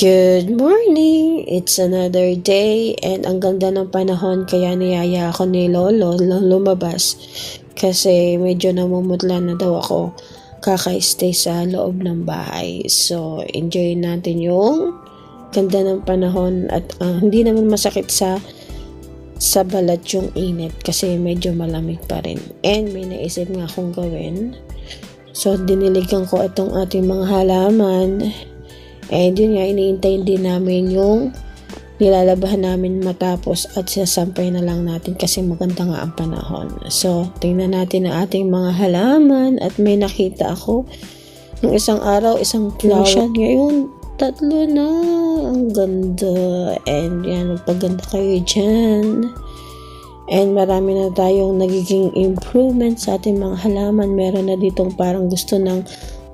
Good morning! It's another day and ang ganda ng panahon kaya niyaya ako ni Lolo na lumabas kasi medyo namumutla na daw ako kaka-stay sa loob ng bahay. So, enjoy natin yung ganda ng panahon at ah, hindi naman masakit sa sa balat yung init kasi medyo malamig pa rin. And may naisip nga akong gawin. So, diniligan ko itong ating mga halaman. And yun nga, iniintay din namin yung nilalabahan namin matapos at sasampay na lang natin kasi maganda nga ang panahon. So, tingnan natin ang ating mga halaman at may nakita ako nung isang araw, isang flower. Ngayon, tatlo na. Ang ganda. And yan, magpaganda kayo dyan. And marami na tayong nagiging improvement sa ating mga halaman. Meron na ditong parang gusto ng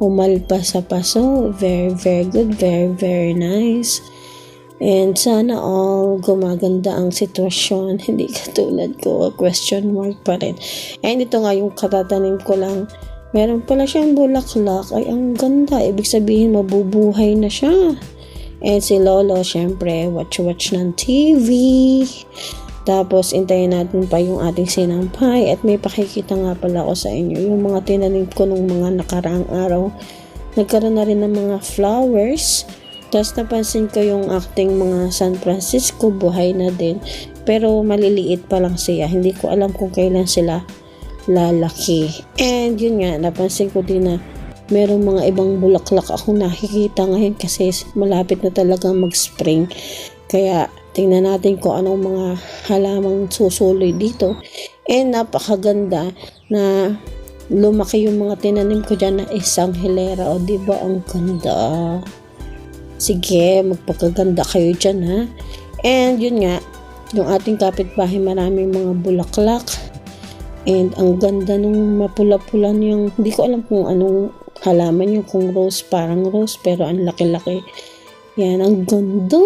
umalpa sa paso. Very, very good. Very, very nice. And sana all gumaganda ang sitwasyon. Hindi katulad ko, question mark pa rin. And ito nga yung katatanim ko lang. Meron pala siyang bulaklak. Ay, ang ganda. Ibig sabihin, mabubuhay na siya. And si Lolo, syempre, watch-watch ng TV. Tapos, intayin natin pa yung ating sinampay. At may pakikita nga pala ako sa inyo. Yung mga tinanim ko nung mga nakaraang araw. Nagkaroon na rin ng mga flowers. Tapos napansin ko yung acting mga San Francisco, buhay na din. Pero maliliit pa lang siya. Hindi ko alam kung kailan sila lalaki. And yun nga, napansin ko din na merong mga ibang bulaklak akong nakikita ngayon kasi malapit na talaga mag-spring. Kaya tingnan natin kung anong mga halamang susuloy dito. And napakaganda na lumaki yung mga tinanim ko dyan na isang hilera. O di ba ang ganda? Sige, magpagkaganda kayo dyan ha. And yun nga, yung ating kapitbahay maraming mga bulaklak. And ang ganda nung mapula-pula niyang, hindi ko alam kung anong halaman yung kung rose, parang rose, pero ang laki-laki. Yan, ang ganda.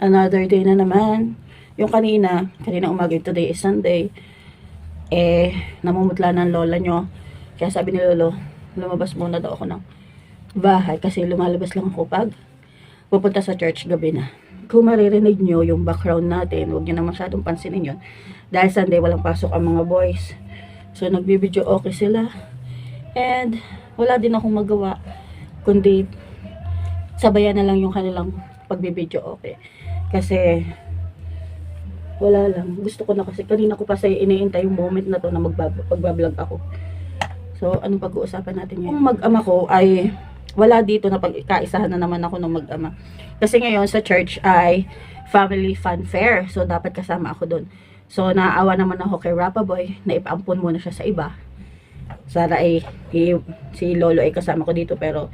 Another day na naman. Yung kanina, kanina umaga, today is Sunday, eh, namumutla ng lola nyo. Kaya sabi ni Lolo, lumabas muna daw ako ng bahay kasi lumalabas lang ako pag pupunta sa church gabi na. Kung maririnig nyo yung background natin, huwag nyo na masyadong pansinin yun. Dahil Sunday, walang pasok ang mga boys. So, nagbibideo okay sila. And, wala din akong magawa. Kundi, sabayan na lang yung kanilang pagbibideo okay. Kasi, wala lang. Gusto ko na kasi, kanina ko pa sa iniintay yung moment na to na magbab- magbablog ako. So, anong pag-uusapan natin ngayon? Yung mag-ama ko ay, wala dito na pagkaisahan na naman ako ng mag-ama. Kasi ngayon sa church ay family fun fair. So, dapat kasama ako doon. So, naawa naman ako kay Rapa Boy na ipaampun muna siya sa iba. Sana ay si Lolo ay kasama ko dito pero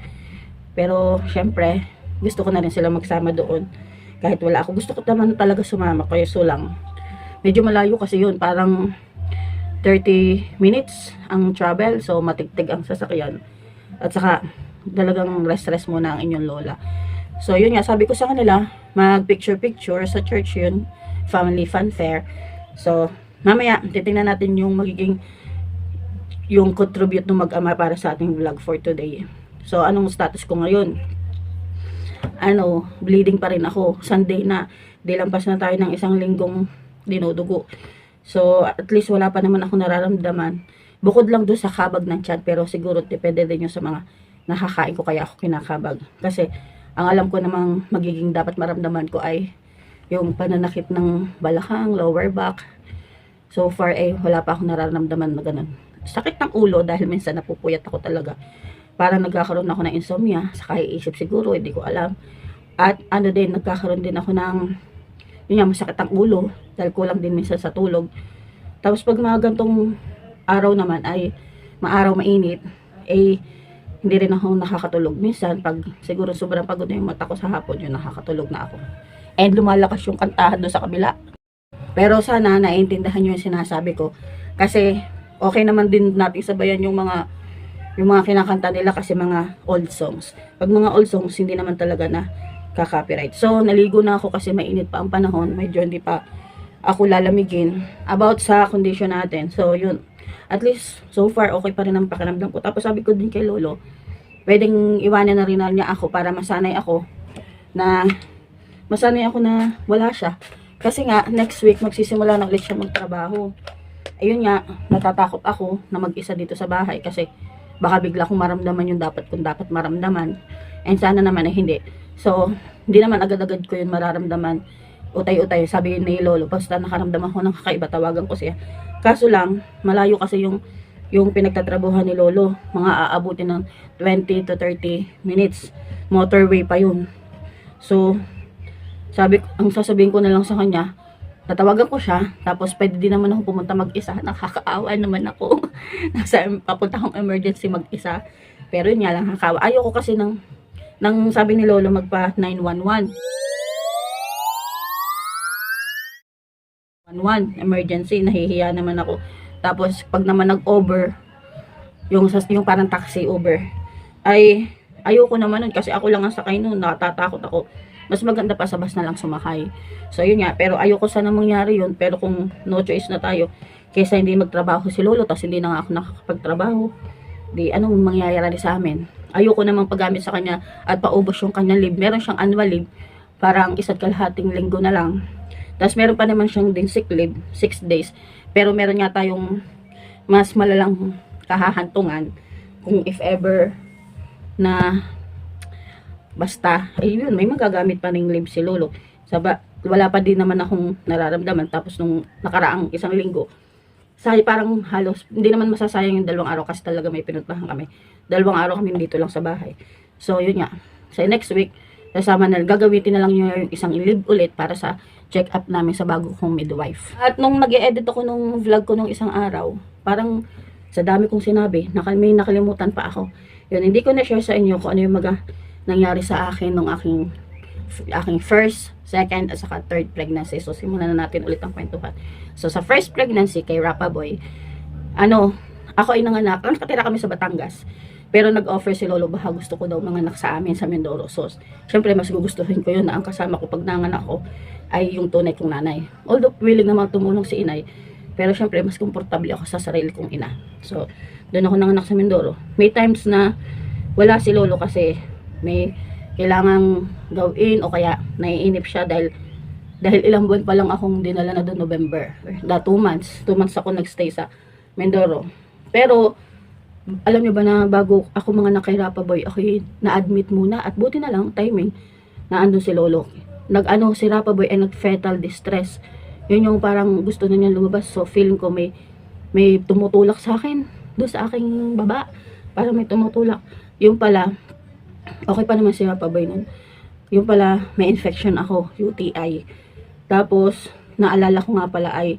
pero syempre gusto ko na rin sila magsama doon kahit wala ako gusto ko naman talaga sumama kaya so lang medyo malayo kasi yun parang 30 minutes ang travel so matigtig ang sasakyan at saka talagang rest-rest muna ang inyong lola so yun nga sabi ko sa kanila mag picture picture sa church yun family fun fair so mamaya titingnan natin yung magiging yung contribute ng mag-ama para sa ating vlog for today. So, anong status ko ngayon? Ano, bleeding pa rin ako. Sunday na, dilampas na tayo ng isang linggong dinudugo. So, at least wala pa naman ako nararamdaman. Bukod lang doon sa kabag ng chat, pero siguro depende din yun sa mga nakakain ko kaya ako kinakabag. Kasi, ang alam ko namang magiging dapat maramdaman ko ay yung pananakit ng balakang, lower back. So far, eh, wala pa akong nararamdaman na ganun sakit ng ulo dahil minsan napupuyat ako talaga. Parang nagkakaroon ako ng insomnia, sa kaiisip siguro, hindi ko alam. At ano din, nagkakaroon din ako ng, yun nga, masakit ang ulo, dahil kulang din minsan sa tulog. Tapos pag mga gantong araw naman ay maaraw mainit, eh, hindi rin ako nakakatulog. Minsan, pag siguro sobrang pagod na yung mata ko sa hapon, yun nakakatulog na ako. And lumalakas yung kantahan doon sa kabila. Pero sana naiintindihan nyo yung sinasabi ko. Kasi okay naman din natin sabayan yung mga yung mga kinakanta nila kasi mga old songs. Pag mga old songs, hindi naman talaga na ka-copyright. So, naligo na ako kasi mainit pa ang panahon. Medyo hindi pa ako lalamigin about sa condition natin. So, yun. At least, so far, okay pa rin ang pakiramdam ko. Tapos, sabi ko din kay Lolo, pwedeng iwanan na rin na niya ako para masanay ako na masanay ako na wala siya. Kasi nga, next week, magsisimula na ulit siya magtrabaho. Ayun nga, natatakot ako na mag-isa dito sa bahay kasi baka bigla kong maramdaman yung dapat kong dapat maramdaman. And sana naman ay hindi. So, hindi naman agad-agad ko yun mararamdaman. Utay-utay, sabi ni Lolo, basta nakaramdaman ko ng kakaiba, tawagan ko siya. Kaso lang, malayo kasi yung yung pinagtatrabuhan ni Lolo. Mga aabutin ng 20 to 30 minutes. Motorway pa yun. So, sabi, ang sasabihin ko na lang sa kanya, tatawagan ko siya, tapos pwede din naman ako pumunta mag-isa. Nakakaawa naman ako. Nasa, papunta akong emergency mag-isa. Pero yun nga lang, nakakaawa. Ayoko kasi ng, ng sabi ni Lolo magpa 911. 911, emergency, nahihiya naman ako. Tapos, pag naman nag-over, yung, yung parang taxi Uber, ay, ayoko naman nun kasi ako lang ang sakay nun, natatakot ako. Mas maganda pa sa bus na lang sumakay. So, yun nga, pero ayoko sana mangyari yun, pero kung no choice na tayo, kaysa hindi magtrabaho si Lolo, tapos hindi na nga ako nakakapagtrabaho, di anong mangyayari sa amin. Ayoko namang paggamit sa kanya at paubos yung kanyang leave. Meron siyang annual leave, parang isa't kalahating linggo na lang. Tapos meron pa naman siyang din sick leave, 6 days. Pero meron nga tayong mas malalang kahahantungan kung if ever na basta, ayun, may magagamit pa ng leave si Lolo. Saba, wala pa din naman akong nararamdaman. Tapos nung nakaraang isang linggo, sa parang halos, hindi naman masasayang yung dalawang araw kasi talaga may pinuntahan kami. Dalawang araw kami dito lang sa bahay. So, yun nga. Sa next week, kasama na, gagamitin na lang yung isang leave ulit para sa check-up namin sa bago kong midwife. At nung nag edit ako nung vlog ko nung isang araw, parang sa dami kong sinabi, naka, may nakalimutan pa ako. Yun, hindi ko na-share sa inyo kung ano yung mga nangyari sa akin nung aking aking first, second, at saka third pregnancy. So, simulan na natin ulit ang kwentuhan. So, sa first pregnancy kay Rapa Boy, ano, ako ay nanganak, ang nakatira kami sa Batangas. Pero nag-offer si Lolo, baka gusto ko daw manganak sa amin sa Mindoro. So, syempre, mas gugustuhin ko yun na ang kasama ko pag nanganak ko ay yung tunay kong nanay. Although, willing naman tumulong si inay, pero syempre, mas komportable ako sa sarili kong ina. So, doon ako nanganak sa Mindoro. May times na wala si Lolo kasi may kailangang gawin o kaya naiinip siya dahil dahil ilang buwan pa lang akong dinala na doon November. Da, two months. Two months ako nagstay sa Mindoro. Pero, alam niyo ba na bago ako mga nakairapa boy, ako na-admit muna at buti na lang, timing, na andun si Lolo. Nag-ano, si Rapa Boy ay nag-fetal distress. Yun yung parang gusto na niya lumabas. So, feeling ko may, may tumutulak sa akin. Doon sa aking baba. Parang may tumutulak. Yung pala, okay pa naman si Rapa Boy nun. Yung pala, may infection ako, UTI. Tapos, naalala ko nga pala ay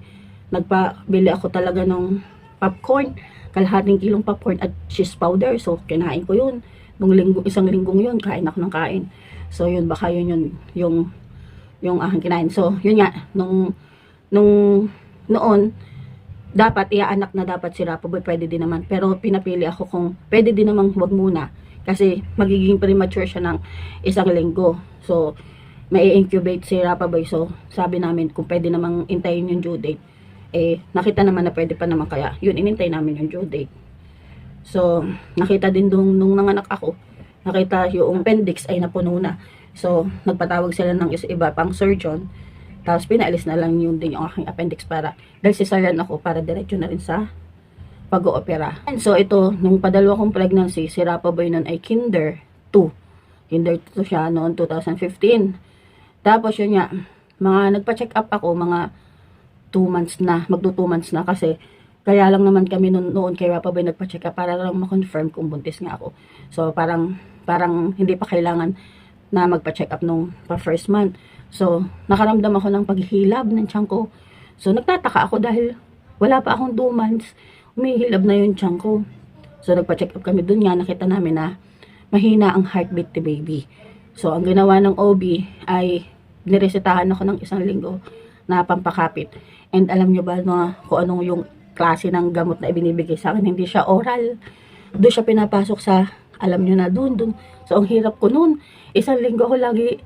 nagpabili ako talaga ng popcorn. Kalahating kilong popcorn at cheese powder. So, kinain ko yun. Nung linggo, isang linggong yun, kain ako ng kain. So, yun, baka yun yun, yung, yung aking kinain. So, yun nga, nung, nung, noon, dapat, iaanak na dapat si Rapo Boy, pwede din naman. Pero, pinapili ako kung, pwede din naman wag muna. Kasi, magiging premature siya ng isang linggo. So, may incubate si Rapa Boy. So, sabi namin, kung pwede namang intayin yung due date, eh, nakita naman na pwede pa naman kaya, yun, inintay namin yung due date. So, nakita din nung, nung nanganak ako, nakita yung appendix ay napuno na. So, nagpatawag sila ng isa iba pang surgeon. Tapos, pinaalis na lang yung din yung aking appendix para, dahil cesarean ako, para diretso na rin sa pag-oopera. So, ito, nung padalwa kong pregnancy, si Rapa Boy nun ay kinder 2. Kinder 2 siya noon, 2015. Tapos, yun nga, mga nagpa-check up ako, mga 2 months na, magto 2 months na kasi kaya lang naman kami noon, noon kay Rapa Boy nagpa-check up para lang ma-confirm kung buntis nga ako. So parang parang hindi pa kailangan na magpa-check up nung pa first month. So nakaramdam ako ng paghihilab ng tiyan ko. So nagtataka ako dahil wala pa akong 2 months, umihilab na yung tiyan ko. So nagpa-check up kami doon nga nakita namin na mahina ang heartbeat ni baby. So ang ginawa ng OB ay niresetahan ako ng isang linggo na pampakapit. And alam nyo ba na kung anong yung klase ng gamot na ibinibigay sa akin, hindi siya oral. Doon siya pinapasok sa, alam nyo na, doon, doon. So, ang hirap ko noon. Isang linggo ko lagi,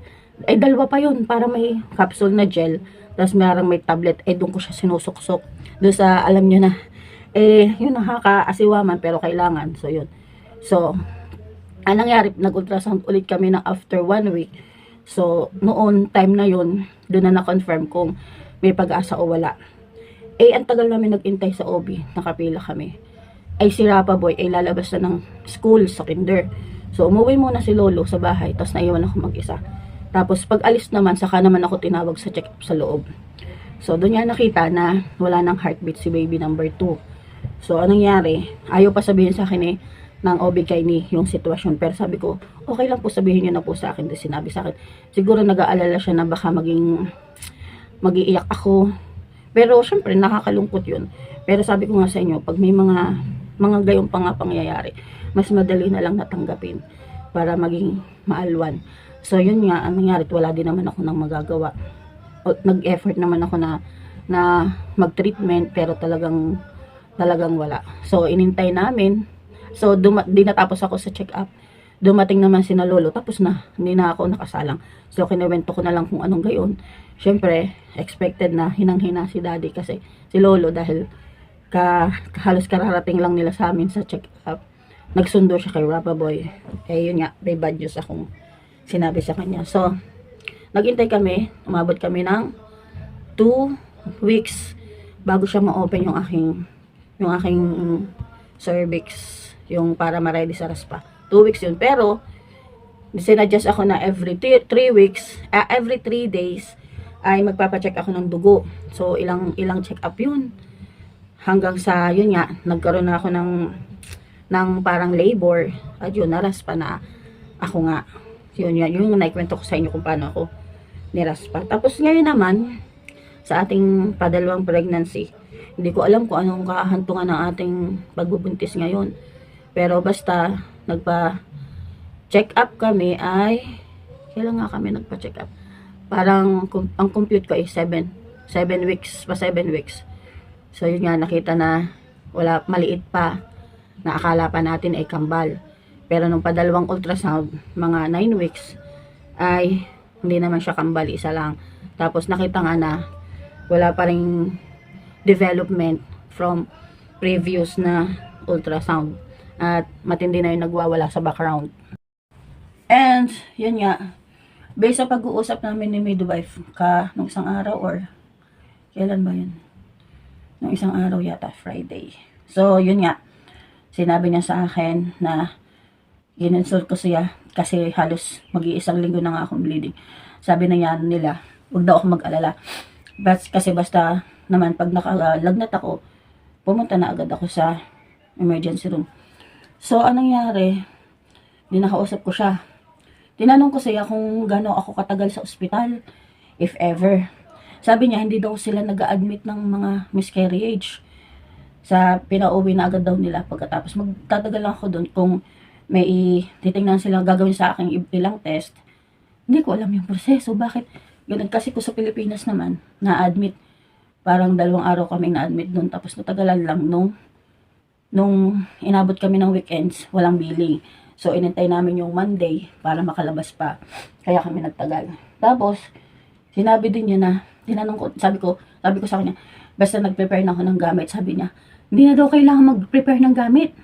eh, dalawa pa yun, para may capsule na gel. Tapos mayroong may tablet, eh, doon ko siya sinusuksok. Doon sa, alam nyo na, eh, yun, nakakaasiwaman, pero kailangan. So, yun. So, Anong nangyari, nag-ultrasound ulit kami ng after one week. So, noon, time na yun, doon na na-confirm kung may pag-asa o wala. Eh, ang tagal namin nag-intay sa OB, nakapila kami. Ay, si Rapa Boy ay lalabas na ng school sa kinder. So, umuwi muna si Lolo sa bahay, tapos naiwan ako mag-isa. Tapos, pag alis naman, saka naman ako tinawag sa check-up sa loob. So, doon niya nakita na wala nang heartbeat si baby number 2. So, anong nangyari? Ayaw pa sabihin sa akin eh, ng OB ni yung sitwasyon. Pero sabi ko, okay lang po sabihin niyo na po sa akin. Tapos sinabi sa akin, siguro nag-aalala siya na baka maging, magiiyak ako. Pero syempre, nakakalungkot yun. Pero sabi ko nga sa inyo, pag may mga, mga gayong pa pangyayari, mas madali na lang natanggapin para maging maalwan. So, yun nga, ang nangyari, wala din naman ako nang magagawa. Nag-effort naman ako na, na mag-treatment, pero talagang, talagang wala. So, inintay namin, So, di natapos ako sa check-up. Dumating naman si na lolo, tapos na, hindi na ako nakasalang. So, kinuwento ko na lang kung anong gayon. Siyempre, expected na hinang-hina si daddy kasi si lolo dahil ka, halos kararating lang nila sa amin sa check-up. Nagsundo siya kay Rapa Boy. Eh, yun nga, may bad news akong sinabi sa kanya. So, naghintay kami, umabot kami ng 2 weeks bago siya ma-open yung aking yung aking cervix yung para ma-ready sa raspa. 2 weeks yun. Pero, sinadjust ako na every 3 weeks, ah, every 3 days, ay magpapacheck ako ng dugo. So, ilang ilang check up yun. Hanggang sa, yun nga, nagkaroon na ako ng, ng parang labor. At yun, naraspa na ako nga. Yun, yun, yung naikwento ko sa inyo kung paano ako niraspa. Tapos ngayon naman, sa ating padalawang pregnancy, hindi ko alam kung anong kahantungan ng ating pagbubuntis ngayon. Pero basta nagpa check up kami ay kailan nga kami nagpa check up? Parang ang compute ko ay 7 7 weeks pa 7 weeks. So yun nga nakita na wala maliit pa na akala pa natin ay kambal. Pero nung padalawang ultrasound, mga 9 weeks ay hindi naman siya kambal, isa lang. Tapos nakita nga na wala pa ring development from previous na ultrasound at matindi na yung nagwawala sa background. And, yun nga, based sa pag-uusap namin ni midwife ka nung isang araw or kailan ba yun? Nung isang araw yata, Friday. So, yun nga, sinabi niya sa akin na ginensol ko siya kasi halos mag-iisang linggo na nga akong bleeding. Sabi na yan nila, huwag daw ako mag-alala. But, kasi basta naman pag nakalagnat ako, pumunta na agad ako sa emergency room. So, anong nangyari? Di nakausap ko siya. Tinanong ko siya kung gano'n ako katagal sa ospital, if ever. Sabi niya, hindi daw sila nag admit ng mga miscarriage. Sa pinauwi na agad daw nila pagkatapos. Magtatagal lang ako doon kung may titingnan sila gagawin sa akin ilang test. Hindi ko alam yung proseso. Bakit? Ganun kasi ko sa Pilipinas naman, na-admit. Parang dalawang araw kaming na-admit doon. Tapos natagalan lang nung nung inabot kami ng weekends, walang billing. So, inintay namin yung Monday para makalabas pa. Kaya kami nagtagal. Tapos, sinabi din niya na, tinanong ko, sabi ko, sabi ko sa kanya, basta nag-prepare na ako ng gamit, sabi niya, hindi na daw kailangan mag-prepare ng gamit.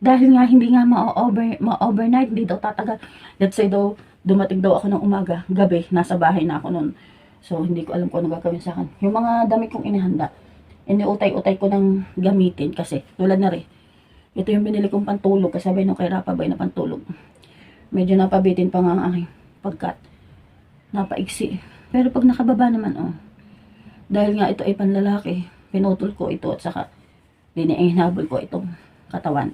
Dahil nga, hindi nga ma-over, ma-overnight, hindi daw tatagal. Let's say daw, dumating daw ako ng umaga, gabi, nasa bahay na ako noon. So, hindi ko alam kung ano gagawin sa akin. Yung mga damit kong inihanda, iniutay-utay ko ng gamitin kasi tulad na rin. Ito yung binili kong pantulog kasabay nung kay Rapabay na pantulog. Medyo napabitin pa nga ang aking pagkat. Napaiksi. Pero pag nakababa naman, oh. Dahil nga ito ay panlalaki, pinutol ko ito at saka dinihinabol ko itong katawan.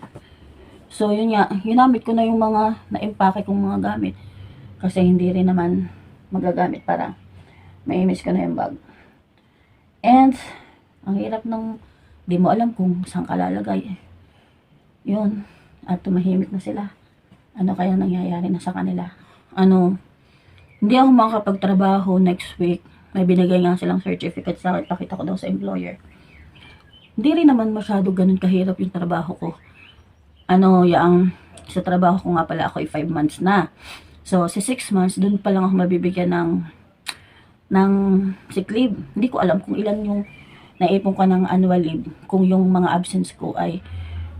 So, yun nga, ginamit ko na yung mga na-impake kong mga gamit. Kasi hindi rin naman magagamit para maimis ko na yung bag. And, ang hirap ng di mo alam kung saan ka lalagay. Yun. At tumahimik na sila. Ano kaya nangyayari na sa kanila? Ano, hindi ako makakapagtrabaho next week. May binigay nga silang certificate sa akin. Pakita ko daw sa employer. Hindi rin naman masyado ganun kahirap yung trabaho ko. Ano, yung sa trabaho ko nga pala ako ay 5 months na. So, sa 6 months, dun pa lang ako mabibigyan ng ng sick leave. Hindi ko alam kung ilan yung naipon ko ng annual leave. Kung yung mga absence ko ay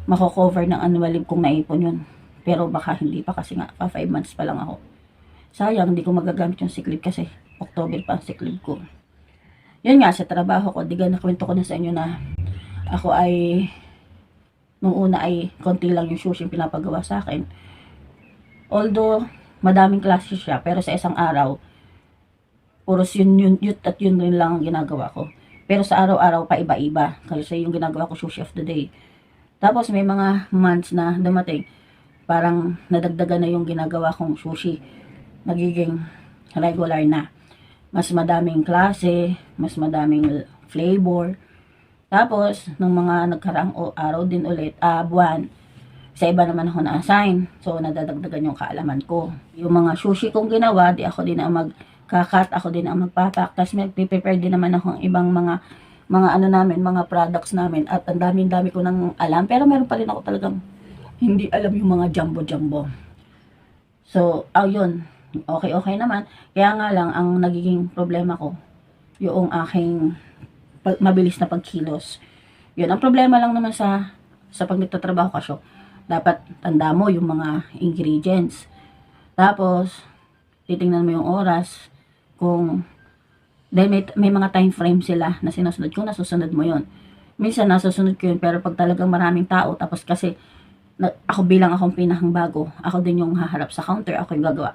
mako-cover ng annual leave kung naipon yun. Pero baka hindi pa kasi nga, pa 5 months pa lang ako. Sayang, hindi ko magagamit yung sick leave kasi October pa ang sick leave ko. Yun nga, sa trabaho ko, diga nakwento ko na sa inyo na ako ay, nung una ay konti lang yung sushi yung pinapagawa sa akin. Although, madaming klase siya, pero sa isang araw, puros yun, yun, yun at yun rin lang ang ginagawa ko. Pero sa araw-araw pa iba-iba. Kasi yung ginagawa ko sushi of the day. Tapos may mga months na dumating, parang nadagdagan na yung ginagawa kong sushi. Nagiging regular na. Mas madaming klase, mas madaming flavor. Tapos, nung mga nagkaraang araw din ulit, ah, buwan, sa iba naman ako na-assign. So, nadadagdagan yung kaalaman ko. Yung mga sushi kong ginawa, di ako din ang magkakat, ako din ang magpapak. Tapos, may-prepare din naman ako ng ibang mga mga ano namin, mga products namin. At ang dami-dami ko nang alam. Pero meron pa rin ako talagang hindi alam yung mga jumbo-jumbo. So, oh, yun. Okay, okay naman. Kaya nga lang, ang nagiging problema ko, yung aking mabilis na pagkilos. Yun, ang problema lang naman sa sa pag nagtatrabaho ka siya, dapat tanda mo yung mga ingredients. Tapos, titingnan mo yung oras kung dahil may, may mga time frame sila na sinusunod. Kung nasusunod mo yon Minsan nasusunod ko yun, pero pag talagang maraming tao, tapos kasi na, ako bilang akong pinahang bago, ako din yung haharap sa counter, ako yung gagawa.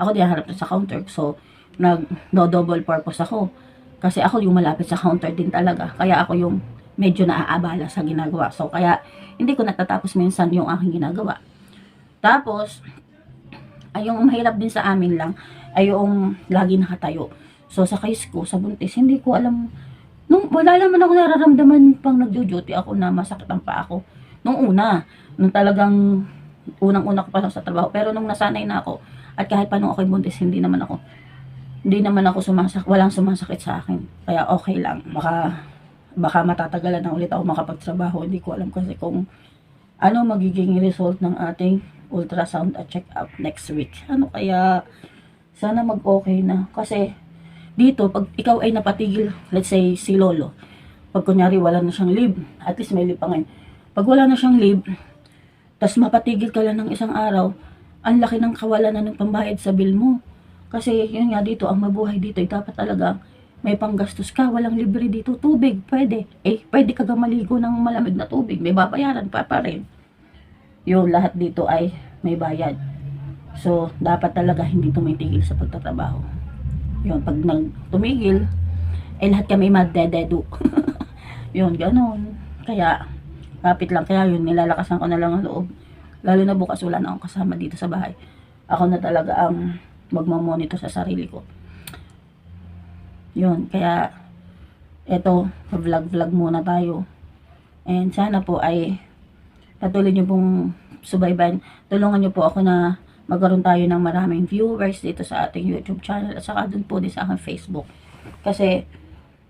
Ako din haharap sa counter. So, nag no double purpose ako. Kasi ako yung malapit sa counter din talaga. Kaya ako yung medyo naaabala sa ginagawa. So, kaya hindi ko natatapos minsan yung aking ginagawa. Tapos, ay yung mahirap din sa amin lang, ay yung lagi nakatayo. So, sa case ko, sa buntis, hindi ko alam, nung wala naman ako nararamdaman pang nagjo-duty ako na masakit ang paa ko. Nung una, nung talagang unang-una ko pa lang sa trabaho. Pero nung nasanay na ako, at kahit pa nung ako'y buntis, hindi naman ako, hindi naman ako sumasak, walang sumasakit sa akin. Kaya okay lang. Baka, baka matatagalan na ulit ako makapagtrabaho. Hindi ko alam kasi kung ano magiging result ng ating ultrasound at check-up next week. Ano kaya, sana mag-okay na. Kasi, dito, pag ikaw ay napatigil, let's say, si Lolo, pag kunyari wala na siyang leave, at least may leave pa ngayon. Pag wala na siyang leave, tas mapatigil ka lang ng isang araw, ang laki ng kawalan na ng pambayad sa bill mo. Kasi yun nga dito, ang mabuhay dito, ay dapat talaga may panggastos ka, walang libre dito, tubig, pwede. Eh, pwede ka ga maligo ng malamig na tubig, may babayaran pa pa rin. Yung lahat dito ay may bayad. So, dapat talaga hindi tumitigil sa pagtatrabaho. Yun, pag nag tumigil, eh lahat kami madededo. yun, ganun. Kaya, kapit lang. Kaya yun, nilalakasan ko na lang ang loob. Lalo na bukas wala na akong kasama dito sa bahay. Ako na talaga ang magmamonito sa sarili ko. Yun, kaya eto, vlog-vlog muna tayo. And sana po ay patuloy nyo pong subaybayan. Tulungan nyo po ako na magkaroon tayo ng maraming viewers dito sa ating YouTube channel at saka dun po din sa aking Facebook. Kasi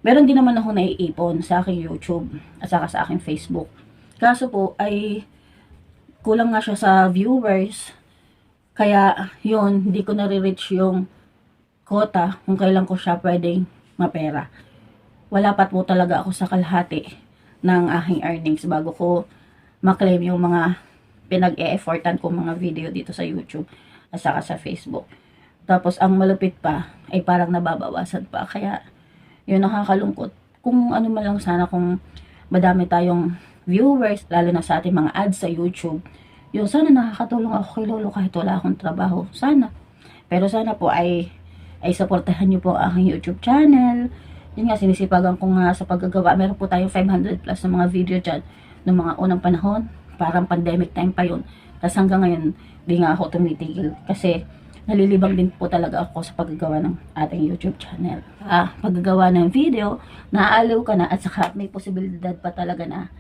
meron din naman ako naiipon sa aking YouTube at saka sa aking Facebook. Kaso po ay kulang nga siya sa viewers. Kaya yun, hindi ko nare-reach yung quota kung kailan ko siya pwedeng mapera. Wala pa po talaga ako sa kalahati ng aking earnings bago ko maklaim yung mga pinag-e-effortan ko mga video dito sa YouTube at saka sa Facebook. Tapos ang malupit pa ay parang nababawasan pa. Kaya yun nakakalungkot. Kung ano man lang sana kung madami tayong viewers, lalo na sa ating mga ads sa YouTube, yun sana nakakatulong ako kay Lolo kahit wala akong trabaho. Sana. Pero sana po ay ay supportahan niyo po ang aking YouTube channel. Yun nga, sinisipagan ko nga sa paggagawa. Meron po tayong 500 plus na mga video dyan ng mga unang panahon. Parang pandemic time pa yun. Tapos hanggang ngayon, di nga ako tumitigil. Kasi nalilibang din po talaga ako sa paggagawa ng ating YouTube channel. Ah, paggagawa ng video, naaaliw ka na at saka may posibilidad pa talaga na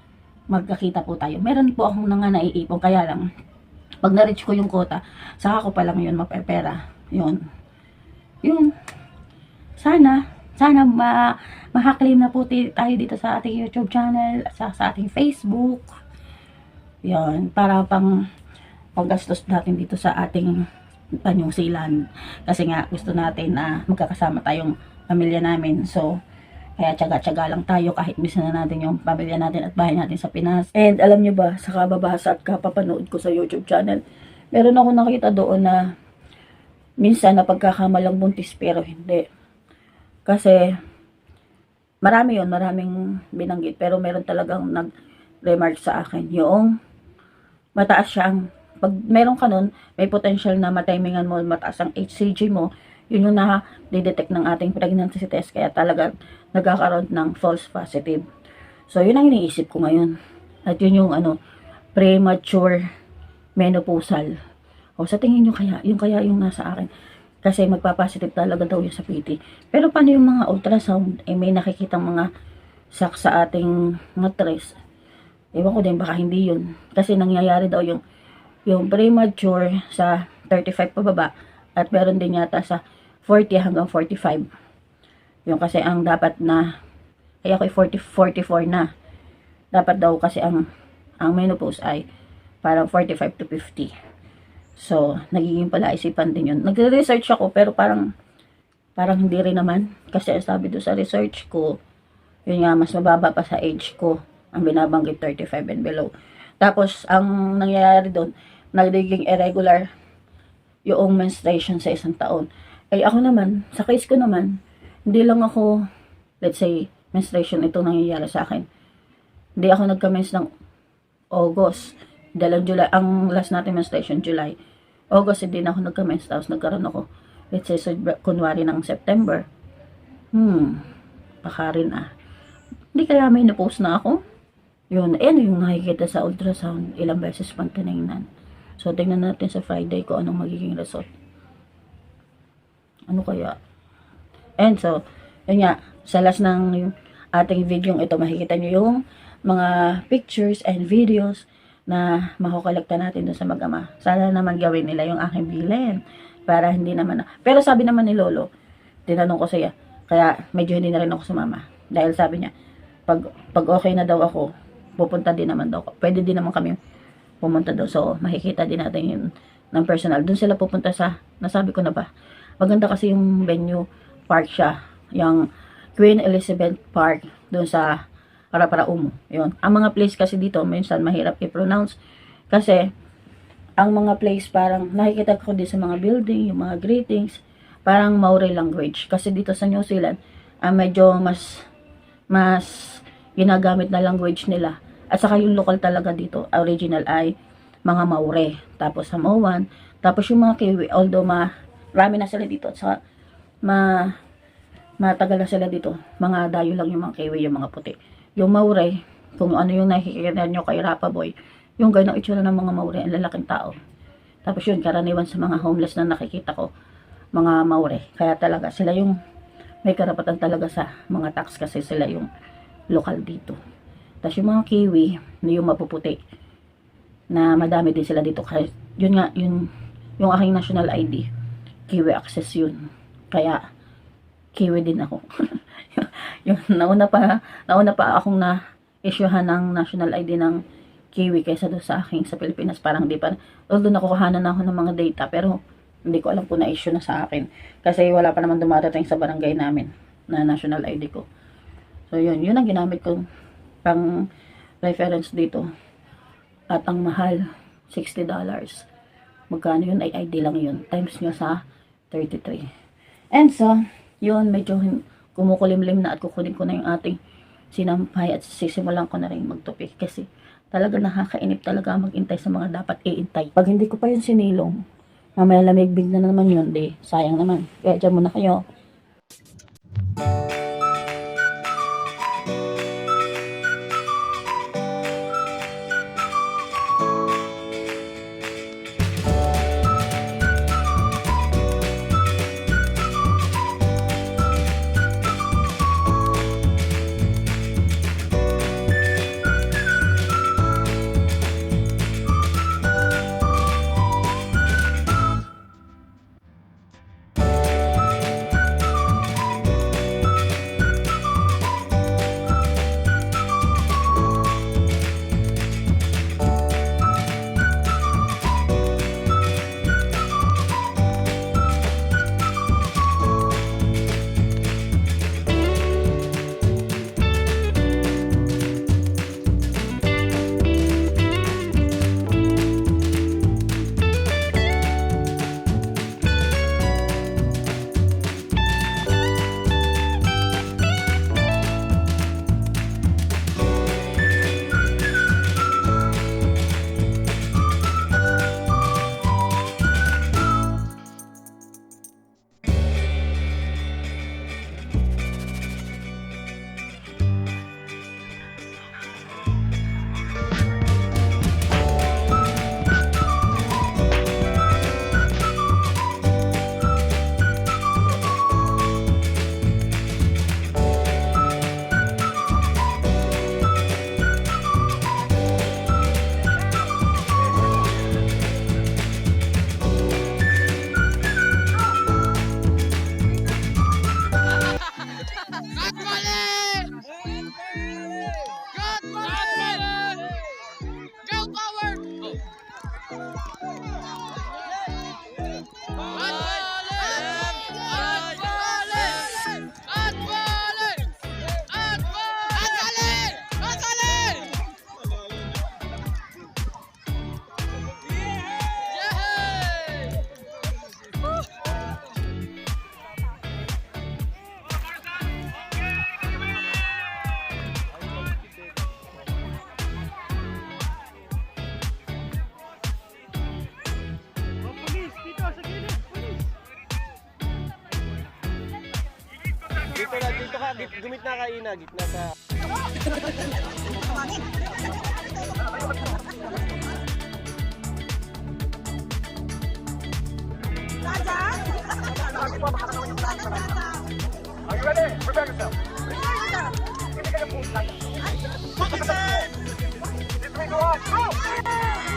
magkakita po tayo. Meron po akong nga naiipon, kaya lang, pag na-reach ko yung quota, saka ko pa lang yun mapepera. Yun. Yun. Sana, sana ma makaklaim na po tayo dito sa ating YouTube channel, sa, sa ating Facebook. Yan, para pang paggastos natin dito sa ating pa New Zealand. Kasi nga gusto natin na magkakasama tayong pamilya namin. So, kaya tsaga-tsaga lang tayo kahit misa na natin yung pamilya natin at bahay natin sa Pinas. And alam nyo ba, sa kababasa at kapapanood ko sa YouTube channel, Meron ako nakita doon na minsan na pagkakamalang buntis pero hindi. Kasi marami yon maraming binanggit pero meron talagang nag-remark sa akin yung mataas siyang pag meron ka nun, may potential na matimingan mo, mataas ang HCG mo, yun yung na-detect ng ating pregnancy test, kaya talaga nagkakaroon ng false positive. So, yun ang iniisip ko ngayon. At yun yung ano, premature menopausal. O sa tingin nyo kaya, yung kaya yung nasa akin. Kasi magpapositive talaga daw yung sa PT. Pero paano yung mga ultrasound, eh may nakikitang mga sak sa ating matres. Ewan ko din, baka hindi yun. Kasi nangyayari daw yung yung premature sa 35 pababa at meron din yata sa 40 hanggang 45. Yung kasi ang dapat na ay ako 40 44 na. Dapat daw kasi ang ang menopause ay parang 45 to 50. So, nagiging pala isipan din yun. Nagre-research ako pero parang parang hindi rin naman kasi sabi do sa research ko yun nga mas mababa pa sa age ko ang binabanggit 35 and below. Tapos ang nangyayari doon nagiging irregular yung menstruation sa isang taon. Ay ako naman, sa case ko naman, hindi lang ako, let's say, menstruation itong nangyayari sa akin. Hindi ako nagka-mens ng August. Dahil July, ang last natin menstruation, July. August, hindi na ako nagka-mens. Tapos nagkaroon ako, let's say, so, kunwari ng September. Hmm, baka rin ah. Hindi kaya may na-post na ako? Yun, ano yung nakikita sa ultrasound, ilang beses pang tinignan. So, tingnan natin sa Friday ko anong magiging result. Ano kaya? And so, yun nga, sa last ng ating video ito, makikita nyo yung mga pictures and videos na makukolekta natin doon sa mag-ama. Sana naman gawin nila yung aking bilin para hindi naman na. Pero sabi naman ni Lolo, tinanong ko siya, kaya medyo hindi na rin ako sumama. Dahil sabi niya, pag, pag okay na daw ako, pupunta din naman daw. Pwede din naman kami pumunta daw. So, makikita din natin yun ng personal. Doon sila pupunta sa, nasabi ko na ba, maganda kasi yung venue park siya. Yung Queen Elizabeth Park, doon sa Para-Para-Umo. Yun. Ang mga place kasi dito, minsan mahirap i-pronounce. Kasi, ang mga place parang nakikita ko din sa mga building, yung mga greetings, parang Maori language. Kasi dito sa New Zealand, ah, medyo mas mas ginagamit na language nila. At saka yung local talaga dito, original ay mga Maure. Tapos Samoan. Tapos yung mga Kiwi, although ma, marami na sila dito. At saka ma, matagal na sila dito. Mga dayo lang yung mga Kiwi, yung mga puti. Yung Maure, kung ano yung nakikita nyo kay Rapa Boy, yung ganong itsura ng mga Maure, ang lalaking tao. Tapos yun, karaniwan sa mga homeless na nakikita ko, mga Maure. Kaya talaga, sila yung may karapatan talaga sa mga tax kasi sila yung lokal dito. Tapos yung mga kiwi, yung mapuputi, na madami din sila dito. Kaya, yun nga, yun, yung aking national ID, kiwi access yun. Kaya, kiwi din ako. yung nauna pa, nauna pa akong na issuehan ng national ID ng kiwi kaysa doon sa aking sa Pilipinas. Parang di pa, although nakukuhanan na ako ng mga data, pero hindi ko alam kung na-issue na sa akin. Kasi wala pa naman dumarating sa barangay namin na national ID ko. So, yun. Yun ang ginamit ko pang reference dito. At ang mahal, $60. Magkano yun? Ay, ID lang yun. Times nyo sa 33. And so, yun, medyo kumukulimlim na at kukunin ko na yung ating sinampay at sisimulan ko na rin magtupi. Kasi talaga nakakainip talaga magintay sa mga dapat iintay. Pag hindi ko pa yun sinilong, mamaya lamig-big na naman yun, di sayang naman. Kaya dyan muna kayo. Dito ka, git, gumit na ka, Ina. Gitna sa... Are you ready? Prepare yourself. Give me a push. This way, go on. Go!